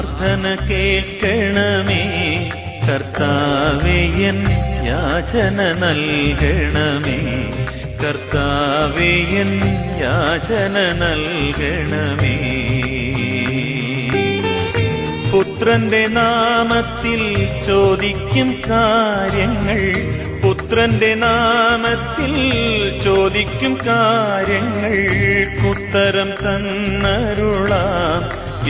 പ്രാർത്ഥന കേൾക്കണമേ. കർത്താവേയൻ യാചന നൽകണമേ. കർത്താവേയൻ യാചന നൽകണമേ. പുത്രന്റെ നാമത്തിൽ ചോദിക്കും കാര്യങ്ങൾ. പുത്രന്റെ നാമത്തിൽ ചോദിക്കും കാര്യങ്ങൾ. ഉത്തരം തന്നരുളാം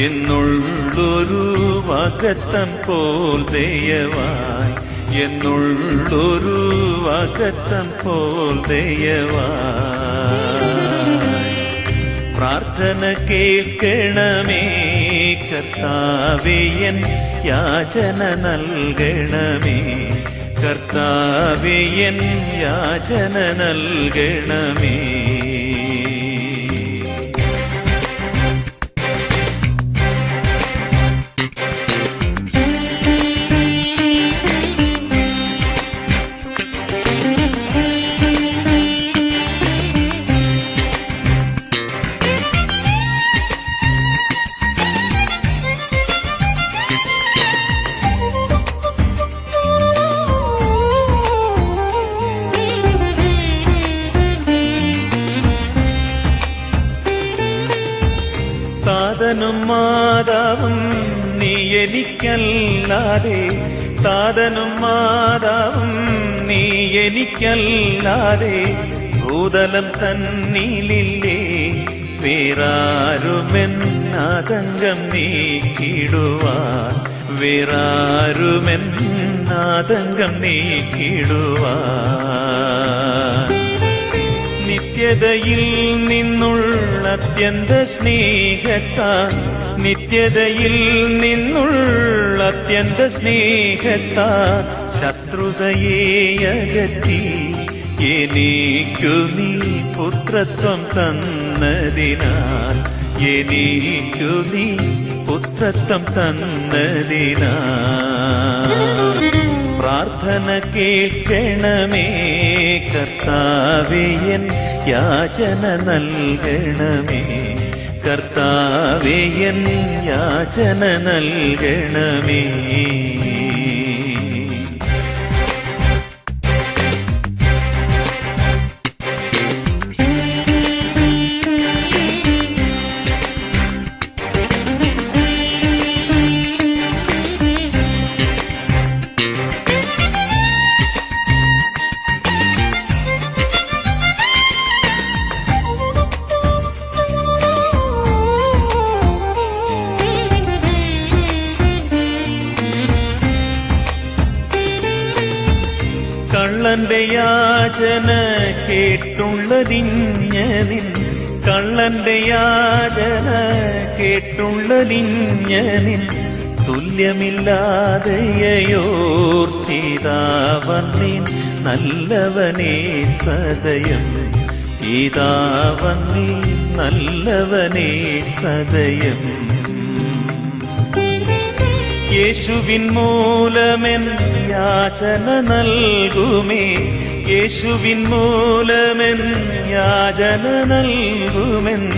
എന്നുള്ളൊരു വകത്തം പോൽ ദയവായി. എന്നുള്ളൊരു വകത്തം പോൽ ദയവായി. പ്രാർത്ഥന കേൾക്കണമേ കർത്താവേയൻ യാചന നൽകണമേ. കർത്താവേയൻ യാചന നൽകണമേ. താതനും മാതാവും നീ എനിക്കല്ലാതെ താതനും മാതാവും നീ എനിക്കല്ലാതെ ഭൂതലം തന്നിലില്ലേ? വേറാരുമെന്നാതങ്കം നീക്കിടുവാൻ വേറാരുമെന്നാതങ്കം നീക്കിടുവാൻ നിത്യതയിൽ നിന്നുള്ള അത്യന്ത സ്നേഹത്താൽ നിത്യതയിൽ നിന്നുള്ള അത്യന്ത സ്നേഹത്താൽ ശത്രുതയെ അകറ്റി എനിക്കു നീ പുത്രത്വം തന്നതിനാൽ. എനിക്കു നീ പുത്രത്വം തന്നതിനാൽ. പ്രാർത്ഥന കേൾക്കണമേ. കർത്താവേയൻ യാചന നൽകണമേ. കർത്താവേയൻ യാചന നൽകണമേ. കള്ളന്റെ യാചന കേട്ടുള്ളതിഞ്ഞനിൻ കള്ളന്റെ യാചന കേട്ടുള്ളതിഞ്ഞനിൻ തുല്യമില്ലാതെയോർത്തിതാവന്നിൻ നല്ലവനേ സദയം. ഇതാവന്നി നല്ലവനേ സദയം. യേശുവിൻ മൂലമെൻ യാചന നൽകുമേ. യേശുവിൻ മൂലമെൻ യാചന നൽകുമെൻ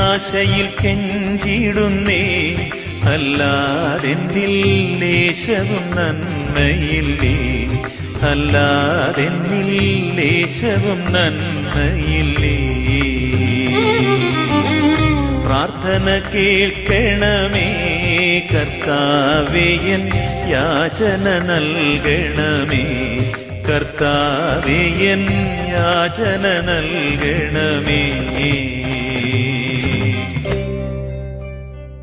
ആശയിൽ കെഞ്ചിടുന്നേ. അല്ലാതെന്നിൽ ലേശവും നന്മയില്ലേ. അല്ലാതെന്നിൽ ലേശവും നന്മയില്ലേ. പ്രാർത്ഥന കേൾക്കണമേ. കർത്താവേയൻ യാചന നൽകണമേ. കർത്താവേയൻ യാചന നൽകണമേ.